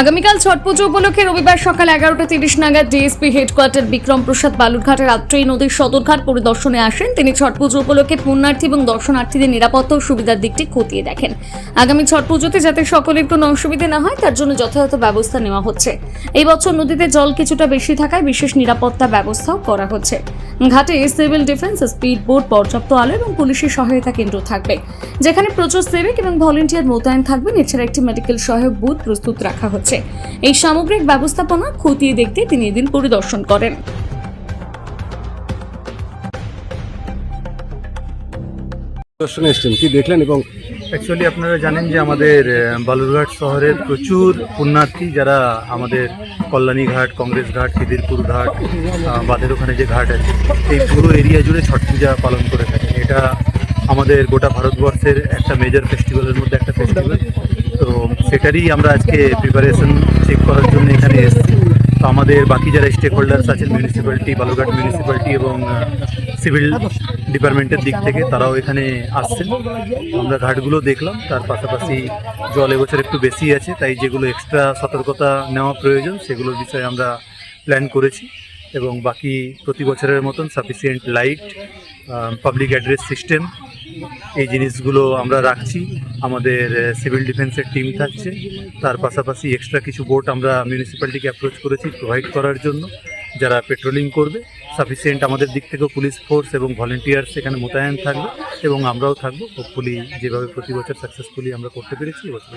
আগামীকাল ছট পুজো উপলক্ষে রবিবার সকাল এগারোটা তিরিশ নাগাদ ডিএসপি হেডকোয়ার্টার বিক্রম প্রসাদ বালুরঘাটের আত্রেই নদীর সদরঘাট পরিদর্শনে আসেন। তিনি ছট পুজো উপলক্ষে পুণ্যার্থী এবং দর্শনার্থীদের নিরাপত্তা ও সুবিধার দিকটি খতিয়ে দেখেন। আগামী ছট পুজোতে যাতে সকলের কোনো অসুবিধা না হয়, তার জন্য যথাযথ ব্যবস্থা নেওয়া হচ্ছে। এই বছর নদীতে জল কিছুটা বেশি থাকায় বিশেষ নিরাপত্তা ব্যবস্থাও করা হচ্ছে। ঘাটে সিভিল ডিফেন্স স্পিড বোট পর্যাপ্ত আলো এবং পুলিশের সহায়তা কেন্দ্র থাকবে। যেখানে প্রচুর সিভিক এবং ভলেন্টিয়ার মোতায়েন থাকবেন। এছাড়া একটি মেডিকেল সহায়ক বুথ প্রস্তুত রাখা হচ্ছে। এই সামগ্রিক ব্যবস্থাপনা খতিয়ে দেখতে তিনি এদিন পরিদর্শন করেন। দর্শনে এসছেন। কি দেখলেন এবং অ্যাকচুয়ালি আপনারা জানেন যে আমাদের বালুরঘাট শহরের প্রচুর পুণ্যার্থী যারা আমাদের কল্যাণী ঘাট কংগ্রেস ঘাট খিদিরপুর ঘাট বাঁধের ওখানে যে ঘাট আছে এই পুরো এরিয়া জুড়ে ছট পূজা পালন করে থাকেন। এটা আমাদের গোটা ভারতবর্ষের একটা মেজর ফেস্টিভ্যালের মধ্যে একটা ফেস্টিভ্যাল তো সেটারই আমরা আজকে প্রিপারেশন চেক করার জন্য এখানে এসেছি। তো আমাদের বাকি যারা স্টেক হোল্ডার্স আছেন মিউনিসিপ্যালিটি বালুরঘাট মিউনিসিপ্যালিটি এবং সিভিল ডিপার্টমেন্টের দিক থেকে তারাও এখানে আসছেন। আমরা ঘাটগুলো দেখলাম, তার পাশাপাশি জল এবছর একটু বেশি আছে, তাই যেগুলো এক্সট্রা সতর্কতা নেওয়া প্রয়োজন, সেগুলোর বিষয়ে আমরা প্ল্যান করেছি এবং বাকি প্রতি বছরের মতন sufficient light public address system এই জিনিসগুলো আমরা রাখছি। আমাদের সিভিল ডিফেন্সের টিম থাকছে। তার পাশাপাশি এক্সট্রা কিছু বোট আমরা মিউনিসিপ্যালিটিকে অ্যাপ্রোচ করেছি প্রোভাইড করার জন্য, যারা পেট্রোলিং করবে। সাফিসিয়েন্ট আমাদের দিক থেকেও পুলিশ ফোর্স এবং ভলেন্টিয়ার্স এখানে মোতায়েন থাকবে এবং আমরাও থাকব। হোপফুলি যেভাবে প্রতি বছর সাকসেসফুলি আমরা করতে পেরেছি এবছর